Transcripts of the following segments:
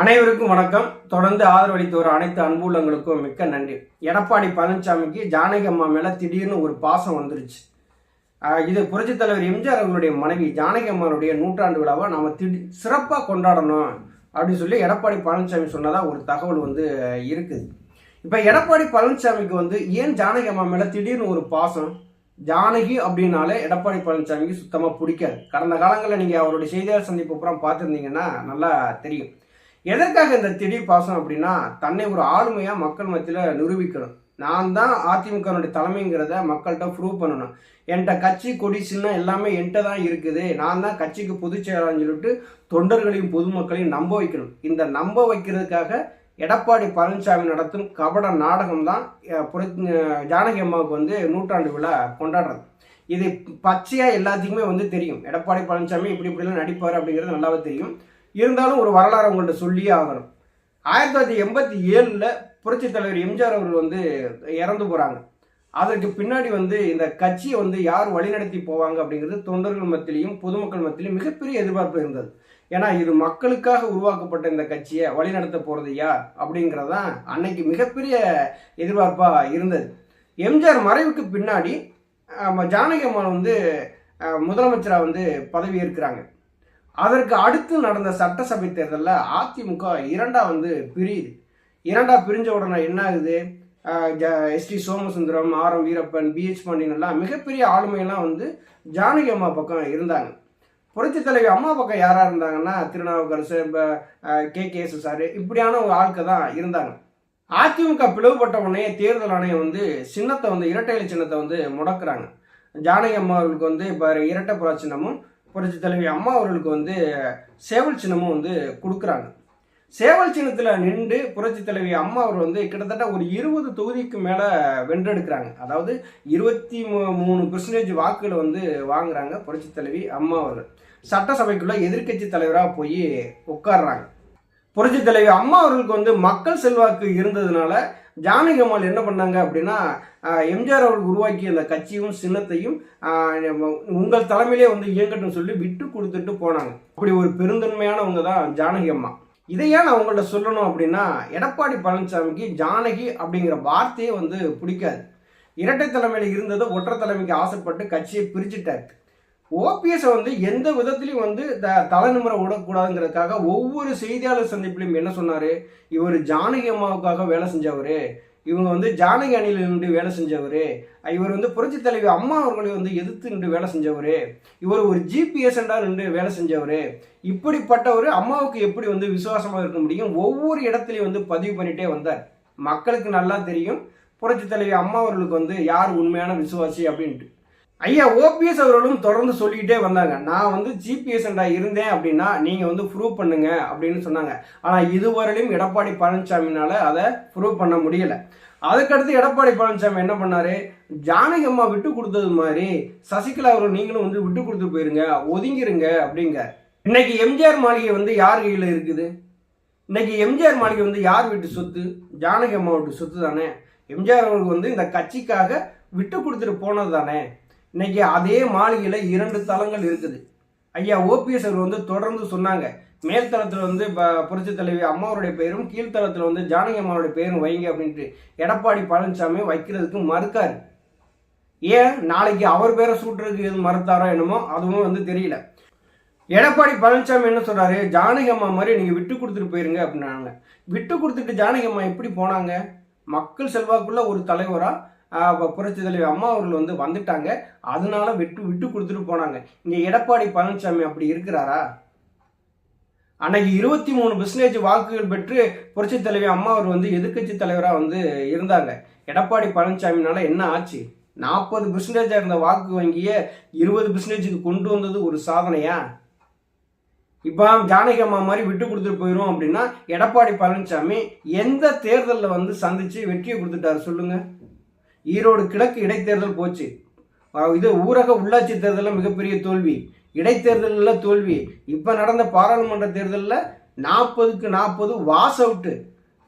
அனைவருக்கும் வணக்கம். தொடர்ந்து ஆதரவளித்து வரும் அனைத்து அன்புள்ளங்களுக்கும் மிக்க நன்றி. எடப்பாடி பழனிசாமிக்கு ஜானகி அம்மா மேல திடீர்னு ஒரு பாசம் வந்துருச்சு. இது புரட்சி தலைவர் எம்ஜிஆர் அவர்களுடைய மனைவி ஜானகி அம்மாவுடைய நூற்றாண்டு விழாவை நாம திடீர் சிறப்பாக கொண்டாடணும் அப்படின்னு சொல்லி எடப்பாடி பழனிசாமி சொன்னதா ஒரு தகவல் வந்து இருக்குது. இப்போ எடப்பாடி பழனிசாமிக்கு வந்து ஏன் ஜானகி அம்மா மேல திடீர்னு ஒரு பாசம்? ஜானகி அப்படின்னாலே எடப்பாடி பழனிசாமிக்கு சுத்தமாக பிடிக்காது. கடந்த காலங்களில் நீங்கள் அவருடைய செய்தியாளர் சந்திப்பு அப்புறம் பார்த்துருந்தீங்கன்னா நல்லா தெரியும். எதற்காக இந்த திடீர் பாசம் அப்படின்னா தன்னை ஒரு ஆளுமையாக மக்கள் மத்தியில் நிரூபிக்கணும். நான் தான் அதிமுகனுடைய தலைமைங்கிறத மக்கள்கிட்ட ப்ரூவ் பண்ணணும். என்கிட்ட கட்சி கொடி சின்ன எல்லாமே என்கிட்ட தான் இருக்குது. நான் தான் கட்சிக்கு பொதுச் செயலாளர்னு சொல்லிட்டு தொண்டர்களையும் பொதுமக்களையும் நம்ப வைக்கணும். இந்த நம்ப வைக்கிறதுக்காக எடப்பாடி பழனிசாமி நடத்தும் கபட நாடகம் தான் ஜானகி அம்மாவுக்கு வந்து நூற்றாண்டு விழா கொண்டாடுறது. இது பச்சையாக எல்லாத்துக்குமே வந்து தெரியும். எடப்பாடி பழனிசாமி இப்படி இப்படிலாம் நடிப்பார் அப்படிங்கிறது நல்லாவே தெரியும். இருந்தாலும் ஒரு வரலாறு உங்கள்ட்ட சொல்லியே ஆகணும். ஆயிரத்தி தொள்ளாயிரத்தி எண்பத்தி ஏழில் புரட்சித் தலைவர் எம்ஜிஆர் அவர்கள் வந்து இறந்து போகிறாங்க அதற்கு பின்னாடி வந்து இந்த கட்சியை வந்து யார் வழிநடத்தி போவாங்க அப்படிங்கிறது தொண்டர்கள் மத்தியிலையும் பொதுமக்கள் மத்தியிலையும் மிகப்பெரிய எதிர்பார்ப்பு இருந்தது. ஏன்னா இது மக்களுக்காக உருவாக்கப்பட்ட இந்த கட்சியை வழிநடத்த போகிறது யார் அப்படிங்கிறது தான் அன்னைக்கு மிகப்பெரிய எதிர்பார்ப்பாக இருந்தது. எம்ஜிஆர் மறைவுக்கு பின்னாடி ஜானகி அம்மாள் வந்து முதலமைச்சராக வந்து பதவி ஏற்கிறாங்க அதற்கு அடுத்து நடந்த சட்டசபை தேர்தலில் அதிமுக இரண்டா வந்து பிரியுது. இரண்டா பிரிஞ்ச உடனே என்ன ஆகுது S T Somasundaram R M Veerappan PH Pandian எல்லாம் மிகப்பெரிய ஆளுமையெல்லாம் வந்து ஜானகி அம்மா பக்கம் இருந்தாங்க. புரட்சி தலைவி அம்மா பக்கம் யாரா இருந்தாங்கன்னா Thirunavukkarasu K. K. S. Sir இப்படியான ஒரு ஆட்கள் தான் இருந்தாங்க. அதிமுக பிளவுபட்ட உடனே தேர்தல் ஆணையம் வந்து சின்னத்தை வந்து இரட்டை இலை சின்னத்தை வந்து முடக்கிறாங்க. ஜானகி அம்மா அவர்களுக்கு வந்து இப்போ இரட்டை புறா சின்னமும் புரட்சி தலைவி அம்மா அவர்களுக்கு வந்து சேவல் சின்னமும் வந்து கொடுக்குறாங்க. சேவல் சின்னத்தில் நின்று புரட்சி தலைவி அம்மா அவர் வந்து கிட்டத்தட்ட ஒரு இருபது தொகுதிக்கு மேலே வென்றெடுக்கிறாங்க. அதாவது இருபத்தி மூ- மூணு பெர்சன்டேஜ் வாக்குகளை வந்து வாங்குறாங்க புரட்சி தலைவி அம்மா அவர்கள். சட்டசபைக்குள்ள எதிர்க்கட்சி தலைவராக போய் உட்கார்றாங்க. புரட்சி தலைவி அம்மா அவர்களுக்கு வந்து மக்கள் செல்வாக்கு இருந்ததுனால ஜானகி அம்மாள் என்ன பண்ணாங்க அப்படின்னா எம்ஜிஆர் அவர்கள் உருவாக்கிய அந்த கட்சியும் சின்னத்தையும் உங்கள் தலைமையிலே வந்து இயங்கட்டும் சொல்லி விட்டு கொடுத்துட்டு போனாங்க. அப்படி ஒரு பெருந்தன்மையானவங்க தான் ஜானகி அம்மா. இதை ஏன் நான் உங்கள்ட்ட சொல்லணும் அப்படின்னா எடப்பாடி பழனிசாமிக்கு ஜானகி அப்படிங்கிற வார்த்தையே வந்து பிடிக்காது. இரட்டை தலைமையில் இருந்ததை ஒற்றை தலைமைக்கு ஆசைப்பட்டு கட்சியை பிரிச்சுட்டாரு. ஓபிஎஸ்ஸை வந்து எந்த விதத்திலையும் வந்து த தலை விடக்கூடாதுங்கிறதுக்காக ஒவ்வொரு செய்தியாளர் சந்திப்பிலையும் என்ன சொன்னார்? இவர் ஜானகி அம்மாவுக்காக வேலை செஞ்சவர். இவங்க வந்து ஜானகி அணியில் நின்று வேலை செஞ்சவர். இவர் வந்து புரட்சி தலைவி அம்மா அவர்களை வந்து எதிர்த்து நின்று வேலை செஞ்சவர். இவர் ஒரு ஜிபிஎஸ்என்டா நின்று வேலை செஞ்சவர். இப்படிப்பட்டவர் அம்மாவுக்கு எப்படி வந்து விசுவாசமாக இருக்க முடியும்? ஒவ்வொரு இடத்துலையும் வந்து பதிவு பண்ணிட்டே வந்தார். மக்களுக்கு நல்லா தெரியும். புரட்சி தலைவி அம்மா அவர்களுக்கு வந்து யார் உண்மையான விசுவாசி அப்படின்ட்டு. ஐயா ஓபிஎஸ் அவர்களும் தொடர்ந்து சொல்லிக்கிட்டே வந்தாங்க. நான் வந்து ஜிபிஎஸ்என்டா இருந்தேன் அப்படின்னா நீங்கள் வந்து ப்ரூவ் பண்ணுங்க அப்படின்னு சொன்னாங்க. ஆனால் இதுவரையிலும் எடப்பாடி பழனிசாமினால அதை ப்ரூவ் பண்ண முடியல. அதுக்கடுத்து எடப்பாடி பழனிசாமி என்ன பண்ணாரு? ஜானகி அம்மா விட்டு கொடுத்தது மாதிரி சசிகலா அவர்கள் நீங்களும் வந்து விட்டு கொடுத்து போயிருங்க ஒதுங்கிருங்க அப்படிங்க இன்னைக்கு எம்ஜிஆர் மாளிகை வந்து யார் கையில் இருக்குது? இன்னைக்கு எம்ஜிஆர் மாளிகை வந்து யார் வீட்டு சொத்து? ஜானகி அம்மா வீட்டு சொத்து தானே? எம்ஜிஆர் அவர்களுக்கு வந்து இந்த கட்சிக்காக விட்டு கொடுத்துட்டு போனது தானே? இன்னைக்கு அதே மாளிகையில் இரண்டு தளங்கள் இருக்குது. ஐயா ஓபிஎஸ் அவர் வந்து தொடர்ந்து சொன்னாங்க. மேல்தளத்தில் வந்து இப்போ புரட்சி தலைவி அம்மாவுடைய பெயரும் கீழ்த்தளத்தில் வந்து ஜானகி அம்மாவுடைய பெயரும் வைங்க அப்படின்ட்டு எடப்பாடி பழனிசாமி வைக்கிறதுக்கு மறுக்காரு ஏன்? நாளைக்கு அவர் பேரை சூட்டுறதுக்கு எதுவும் மறுத்தாரோ என்னமோ அதுவும் வந்து தெரியல. எடப்பாடி பழனிசாமி என்ன சொல்கிறாரு ஜானகி அம்மா மாதிரி நீங்கள் விட்டு கொடுத்துட்டு போயிருங்க அப்படின்னாங்க. விட்டு கொடுத்துட்டு ஜானகி அம்மா எப்படி போனாங்க? மக்கள் செல்வாக்குள்ள ஒரு தலைவராக புரட்சி தலைவர் அம்மா அவர்கள் வந்து வந்துட்டாங்க. அதனால விட்டு விட்டு கொடுத்துட்டு போனாங்க. இங்க எடப்பாடி பழனிசாமி அப்படி இருக்கிறாரா? அன்னைக்கு இருபத்தி மூணு பிஸ்னேஜ் வாக்குகள் பெற்று புரட்சி தலைவி அம்மா அவர் வந்து எதிர்க்கட்சி தலைவராக வந்து இருந்தாங்க. எடப்பாடி பழனிசாமினால என்ன ஆச்சு? நாற்பது பிஸ்னேஜாக இருந்த வாக்கு வங்கியை இருபது பிஸ்னேஜுக்கு கொண்டு வந்தது ஒரு சாதனையா? இப்போ ஜானகி அம்மா மாதிரி விட்டு கொடுத்துட்டு போயிடும் அப்படின்னா எடப்பாடி பழனிசாமி எந்த தேர்தலில் வந்து சந்திச்சு வெற்றியை கொடுத்துட்டாரு சொல்லுங்க. ஈரோடு கிழக்கு இடைத்தேர்தல் போச்சு. இது ஊரக உள்ளாட்சி தேர்தலில் மிகப்பெரிய தோல்வி. இடைத்தேர்தலில் தோல்வி. இப்போ நடந்த பாராளுமன்ற தேர்தலில் நாற்பதுக்கு நாற்பது வாஸ் அவுட்டு.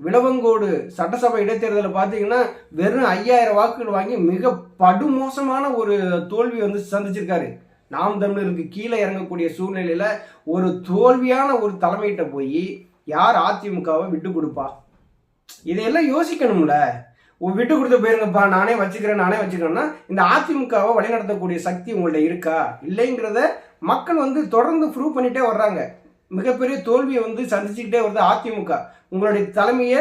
விளவங்கோடு சட்டசபை இடைத்தேர்தலில் பார்த்தீங்கன்னா வெறும் ஐயாயிரம் வாக்குகள் வாங்கி மிக படுமோசமான ஒரு தோல்வி வந்து சந்திச்சிருக்காரு. நாம் தமிழருக்கு கீழே இறங்கக்கூடிய சூழ்நிலையில் ஒரு தோல்வியான ஒரு தலைமையிட்ட போய் யார் அதிமுகவை விட்டு கொடுப்பா? இதையெல்லாம் யோசிக்கணும்ல. விட்டு கொடுத்து போயிருங்கப்பா நானே வச்சுக்கிறேன் நானே வச்சுக்கிறேன்னா இந்த அதிமுகவை வழிநடத்தக்கூடிய சக்தி உங்கள்ட்ட இருக்கா? இல்லைங்கிறத மக்கள் வந்து தொடர்ந்து ப்ரூவ் பண்ணிட்டே வர்றாங்க. மிகப்பெரிய தோல்வியை வந்து சந்திச்சுக்கிட்டே வருது அதிமுக. உங்களுடைய தலைமையை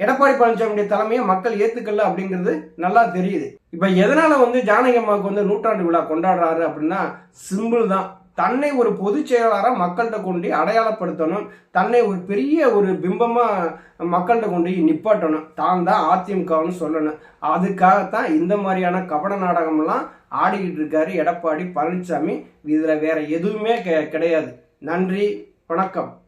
எடப்பாடி பழனிசாமியுடைய தலைமையை மக்கள் ஏத்துக்கல அப்படிங்கிறது நல்லா தெரியுது. இப்ப எதனால வந்து ஜானகி அம்மாவுக்கு வந்து நூற்றாண்டு விழா கொண்டாடுறாரு அப்படின்னா சிம்பிள் தான். தன்னை ஒரு பொதுச் செயலாளராக மக்கள்கிட்ட கொண்டு அடையாளப்படுத்தணும். தன்னை ஒரு பெரிய ஒரு பிம்பமாக மக்கள்கிட்ட கொண்டு நிப்பாட்டணும். தான் தான் அதிமுகன்னு சொல்லணும். அதுக்காகத்தான் இந்த மாதிரியான கபட நாடகம்லாம் ஆடிக்கிட்டு இருக்காரு எடப்பாடி பழனிசாமி. இதில் வேற எதுவுமே கெ- கிடையாது. நன்றி வணக்கம்.